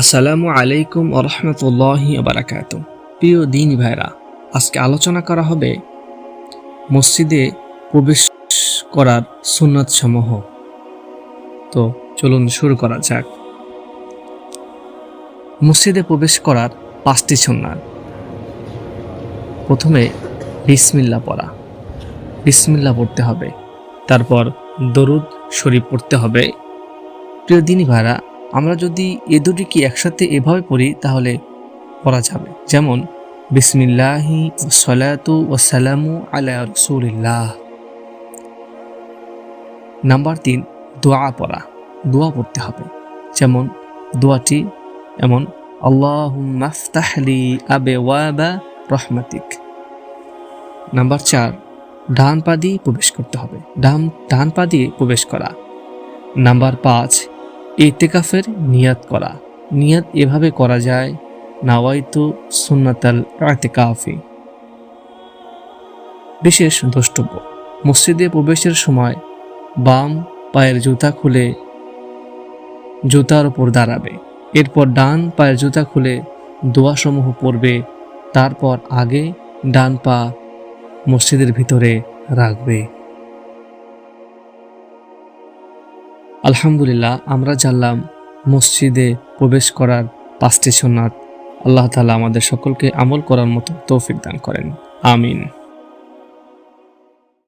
আসসালামু আলাইকুম আরহামতুল্লাহি বারাকাত প্রিয় দিন ভাইরা, আজকে আলোচনা করা হবে মসজিদে প্রবেশ করার সুন্নত সমূহ তো চলুন শুরু করা যাক। মসজিদে প্রবেশ করার পাঁচটি সুন্নাত। প্রথমে বিসমিল্লা পড়া। বিসমিল্লা পড়তে হবে। তারপর দরুদ শরীফ পড়তে হবে। প্রিয় দিনী ভাইরা আমরা যদি এ দুটি কি একসাথে এভাবে পড়ি, তাহলে পড়া যাবে। যেমন, বিসমিল্লাহি সলাতু ওসালামু আলা রসুলিল্লাহ। নাম্বার তিন, দোয়া পড়া। দোয়া পড়তে হবে। যেমন, দোয়াটি এমন আল্লাহ মাফতাহলি আবে ওয়াবা রহমাতিক। নাম্বার চার, ডান পা দিয়ে প্রবেশ করতে হবে। ডান ডান পা দিয়ে প্রবেশ করা। নাম্বার পাঁচ এতেকাফের নিয়াত করা। নিয়াত এভাবে করা যায় নাওয়াইতু সুন্নাতাল আতেকাফি বিশেষ দ্রষ্টব্য, মসজিদে প্রবেশের সময় বাম পায়ের জুতা খুলে জুতার উপর দাঁড়াবে। এরপর ডান পায়ের জুতা খুলে দোয়াসমূহ পড়বে। তারপর আগে ডান পা মসজিদের ভিতরে রাখবে। আলহামদুলিল্লাহ, আমরা জানলাম মসজিদে প্রবেশ করার পাঁচটি সোনার আল্লাহ তালা আমাদের সকলকে আমল করার মতো তৌফিক দান করেন। আমিন।